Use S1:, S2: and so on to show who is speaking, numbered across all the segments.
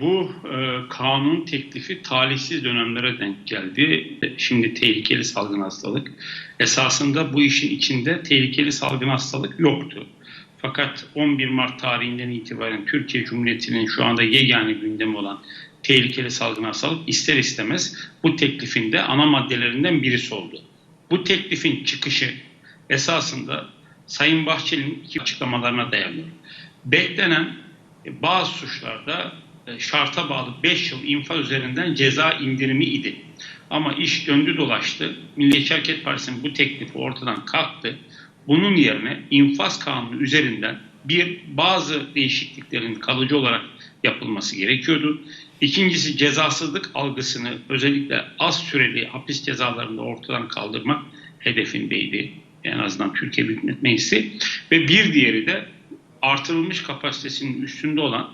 S1: Bu e, kanun teklifi talihsiz dönemlere denk geldi. Şimdi tehlikeli salgın hastalık. Esasında bu işin içinde tehlikeli salgın hastalık yoktu. Fakat 11 Mart tarihinden itibaren Türkiye Cumhuriyeti'nin şu anda yegane gündemi olan tehlikeli salgın hastalık ister istemez bu teklifin de ana maddelerinden birisi oldu. Bu teklifin çıkışı esasında Sayın Bahçeli'nin iki açıklamalarına dayanıyor. Beklenen bazı suçlarda şarta bağlı 5 yıl infaz üzerinden ceza indirimi idi. Ama iş döndü dolaştı. Milliyetçi Hareket Partisi'nin bu teklifi ortadan kalktı. Bunun yerine infaz kanunu üzerinden bir bazı değişikliklerin kalıcı olarak yapılması gerekiyordu. İkincisi cezasızlık algısını özellikle az süreli hapis cezalarında ortadan kaldırmak hedefindeydi. En azından Türkiye Büyük Millet Meclisi. Ve bir diğeri de artırılmış kapasitesinin üstünde olan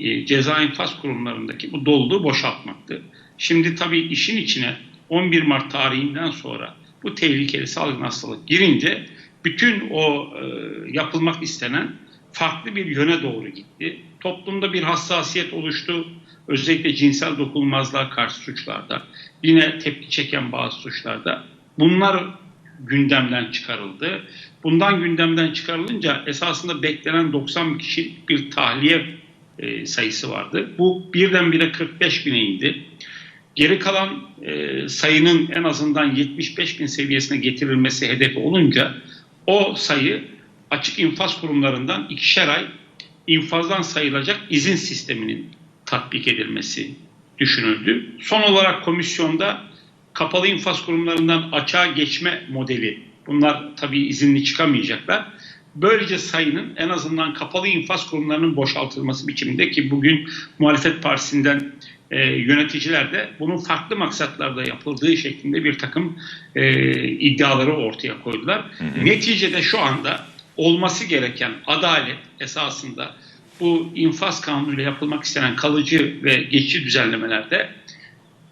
S1: e, ceza infaz kurumlarındaki bu doluluğu boşaltmaktı. Şimdi tabii işin içine 11 Mart tarihinden sonra bu tehlikeli salgın hastalık girince bütün o e, yapılmak istenen farklı bir yöne doğru gitti. Toplumda bir hassasiyet oluştu. Özellikle cinsel dokunulmazlığa karşı suçlarda, yine tepki çeken bazı suçlarda. Bunlar gündemden çıkarıldı. Bundan gündemden çıkarılınca esasında beklenen 90 kişilik bir tahliye e, sayısı vardı. Bu birdenbire 45 bine indi. Geri kalan e, sayının en azından 75 bin seviyesine getirilmesi hedefi olunca o sayı açık infaz kurumlarından ikişer ay infazdan sayılacak izin sisteminin tatbik edilmesi düşünüldü. Son olarak komisyonda kapalı infaz kurumlarından açığa geçme modeli. Bunlar tabii izinli çıkamayacaklar. Böylece sayının en azından kapalı infaz kurumlarının boşaltılması biçiminde ki bugün muhalefet partisinden e, yöneticiler de bunun farklı maksatlarda yapıldığı şeklinde bir takım e, iddiaları ortaya koydular. Hı hı. Neticede şu anda olması gereken adalet esasında bu infaz kanunuyla yapılmak istenen kalıcı ve geçici düzenlemelerde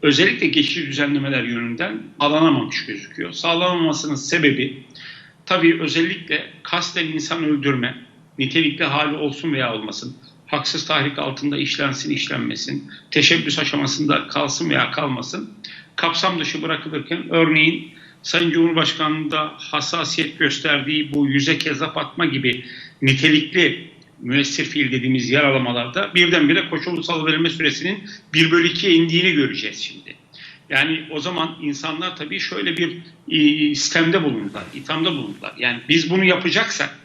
S1: özellikle geçici düzenlemeler yönünden alanamamış gözüküyor. Sağlanamamasının sebebi tabii özellikle kasten insan öldürme, nitelikli hali olsun veya olmasın, haksız tahrik altında işlensin işlenmesin, teşebbüs aşamasında kalsın veya kalmasın, kapsam dışı bırakılırken örneğin Sayın Cumhurbaşkanı'nda hassasiyet gösterdiği bu yüze kezap atma gibi nitelikli müessir fiil dediğimiz yer alamalarda birdenbire koşullu salıverilme süresinin 1 bölü 2'ye indiğini göreceğiz şimdi. Yani o zaman insanlar tabii şöyle bir e, istemde bulundular, ithamda bulundular. Yani biz bunu yapacaksak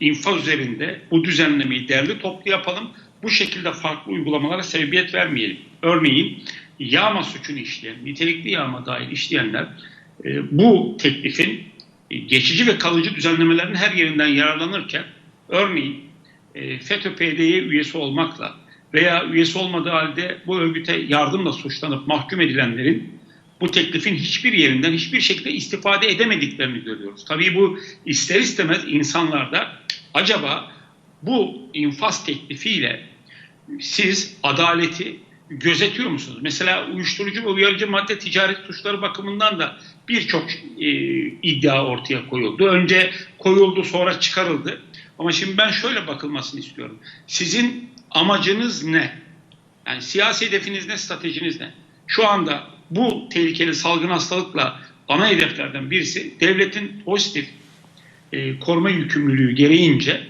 S1: infaz üzerinde bu düzenlemeyi derli toplu yapalım. Bu şekilde farklı uygulamalara sebebiyet vermeyelim. Örneğin yağma suçunu işleyen, nitelikli yağma dahil işleyenler e, bu teklifin e, geçici ve kalıcı düzenlemelerin her yerinden yararlanırken örneğin FETÖ-PD'ye üyesi olmakla veya üyesi olmadığı halde bu örgüte yardımla suçlanıp mahkum edilenlerin bu teklifin hiçbir yerinden hiçbir şekilde istifade edemediklerini görüyoruz. Tabii bu ister istemez insanlarda acaba bu infaz teklifiyle siz adaleti gözetiyor musunuz? Mesela uyuşturucu ve uyarıcı madde ticaret suçları bakımından da birçok e, iddia ortaya koyuldu. Önce koyuldu sonra çıkarıldı. Ama şimdi ben şöyle bakılmasını istiyorum. Sizin amacınız ne? Yani siyasi hedefiniz ne, stratejiniz ne? Şu anda bu tehlikeli salgın hastalıkla ana hedeflerden birisi devletin pozitif e, koruma yükümlülüğü gereğince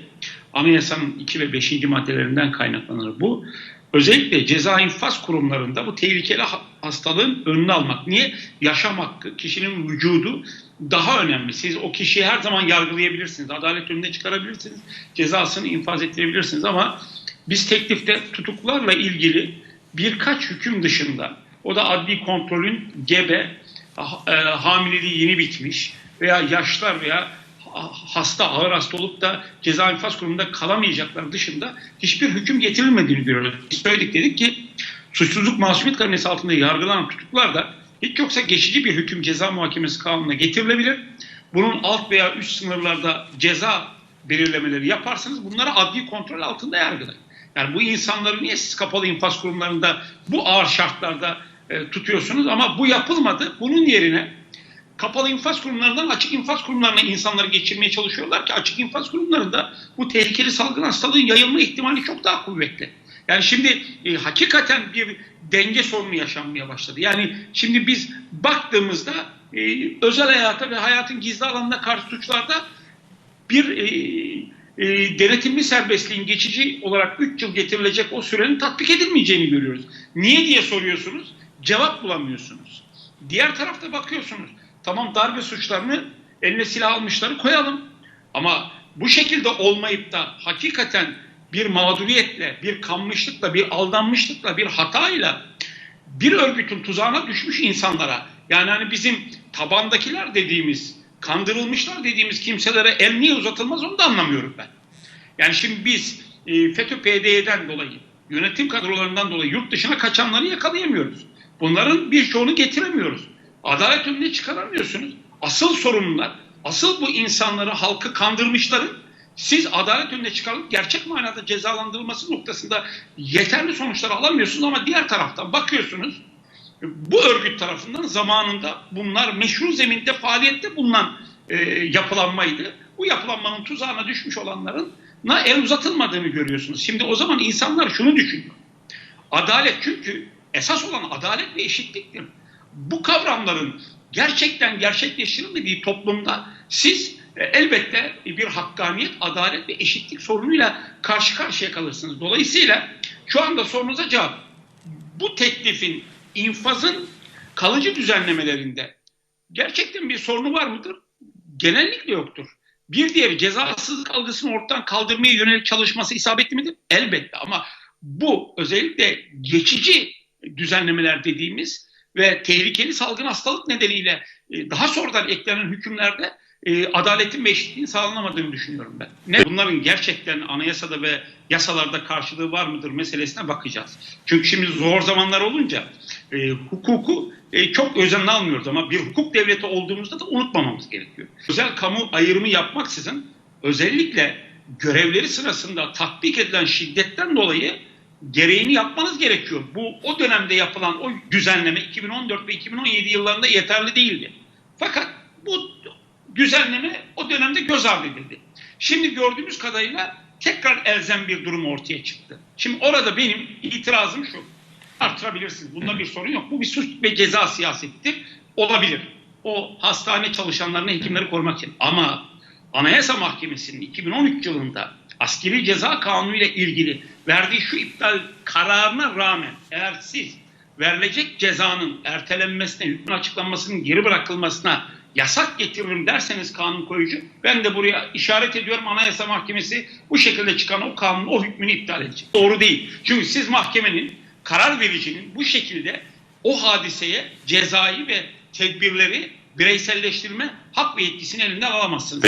S1: anayasanın 2 ve 5. maddelerinden kaynaklanır bu. Özellikle ceza infaz kurumlarında bu tehlikeli hastalığın önünü almak. Niye? Yaşam hakkı, kişinin vücudu daha önemli. Siz o kişiyi her zaman yargılayabilirsiniz. Adalet önüne çıkarabilirsiniz. Cezasını infaz ettirebilirsiniz ama biz teklifte tutuklarla ilgili birkaç hüküm dışında o da adli kontrolün gebe, e, hamileliği yeni bitmiş veya yaşlar veya hasta, ağır hasta olup da ceza infaz kurumunda kalamayacaklar dışında hiçbir hüküm getirilmediğini görüyoruz. Biz söyledik dedik ki suçsuzluk masumiyet karinesi altında yargılanan tutuklar da hiç yoksa geçici bir hüküm ceza muhakemesi kanununa getirilebilir. Bunun alt veya üst sınırlarda ceza belirlemeleri yaparsanız bunları adli kontrol altında yargılayın. Yani bu insanları niye siz kapalı infaz kurumlarında bu ağır şartlarda e, tutuyorsunuz ama bu yapılmadı. Bunun yerine kapalı infaz kurumlarından açık infaz kurumlarına insanları geçirmeye çalışıyorlar ki açık infaz kurumlarında bu tehlikeli salgın hastalığın yayılma ihtimali çok daha kuvvetli. Yani şimdi e, hakikaten bir denge sorunu yaşanmaya başladı. Yani şimdi biz baktığımızda e, özel hayata ve hayatın gizli alanına karşı suçlarda bir e, e, denetimli serbestliğin geçici olarak 3 yıl getirilecek o sürenin tatbik edilmeyeceğini görüyoruz. Niye diye soruyorsunuz, cevap bulamıyorsunuz. Diğer tarafta bakıyorsunuz, tamam darbe suçlarını eline silah almışları koyalım. Ama bu şekilde olmayıp da hakikaten bir mağduriyetle, bir kanmışlıkla, bir aldanmışlıkla, bir hatayla bir örgütün tuzağına düşmüş insanlara yani hani bizim tabandakiler dediğimiz, kandırılmışlar dediğimiz kimselere el niye uzatılmaz onu da anlamıyorum ben. Yani şimdi biz e, FETÖ PDY'den dolayı, yönetim kadrolarından dolayı yurt dışına kaçanları yakalayamıyoruz. Bunların birçoğunu getiremiyoruz. Adalet önüne çıkaramıyorsunuz. Asıl sorunlar, asıl bu insanları, halkı kandırmışların siz adalet önüne çıkarıp gerçek manada cezalandırılması noktasında yeterli sonuçlar alamıyorsunuz ama diğer taraftan bakıyorsunuz bu örgüt tarafından zamanında bunlar meşru zeminde faaliyette bulunan e, yapılanmaydı. Bu yapılanmanın tuzağına düşmüş olanların na el uzatılmadığını görüyorsunuz. Şimdi o zaman insanlar şunu düşünüyor. Adalet çünkü esas olan adalet ve eşitliktir. Bu kavramların gerçekten gerçekleştirilmediği toplumda siz e, elbette bir hakkaniyet, adalet ve eşitlik sorunuyla karşı karşıya kalırsınız. Dolayısıyla şu anda sorunuza cevap. Bu teklifin infazın kalıcı düzenlemelerinde gerçekten bir sorunu var mıdır? Genellikle yoktur. Bir diğeri cezasızlık algısını ortadan kaldırmaya yönelik çalışması isabetli midir? Elbette ama bu özellikle geçici düzenlemeler dediğimiz ve tehlikeli salgın hastalık nedeniyle e, daha sonradan eklenen hükümlerde e, adaletin ve eşitliğin sağlanamadığını düşünüyorum ben. Ne bunların gerçekten anayasada ve yasalarda karşılığı var mıdır meselesine bakacağız. Çünkü şimdi zor zamanlar olunca e, hukuku e, çok özenle almıyoruz ama bir hukuk devleti olduğumuzda da unutmamamız gerekiyor. Özel kamu ayrımı yapmaksızın özellikle görevleri sırasında tatbik edilen şiddetten dolayı gereğini yapmanız gerekiyor. Bu o dönemde yapılan o düzenleme 2014 ve 2017 yıllarında yeterli değildi. Fakat bu düzenleme o dönemde göz ardı edildi. Şimdi gördüğümüz kadarıyla tekrar elzem bir durum ortaya çıktı. Şimdi orada benim itirazım şu. Artırabilirsiniz. Bunda bir sorun yok. Bu bir suç ve ceza siyasetidir. Olabilir. O hastane çalışanlarını, hekimleri korumak için. Ama Anayasa Mahkemesi'nin 2013 yılında askeri ceza kanunu ile ilgili verdiği şu iptal kararına rağmen eğer siz verilecek cezanın ertelenmesine, hükmün açıklanmasının geri bırakılmasına yasak getiririm derseniz kanun koyucu ben de buraya işaret ediyorum Anayasa Mahkemesi bu şekilde çıkan o kanun o hükmünü iptal edecek. Doğru değil. Çünkü siz mahkemenin karar vericinin bu şekilde o hadiseye cezayı ve tedbirleri bireyselleştirme hak ve yetkisini elinden alamazsınız.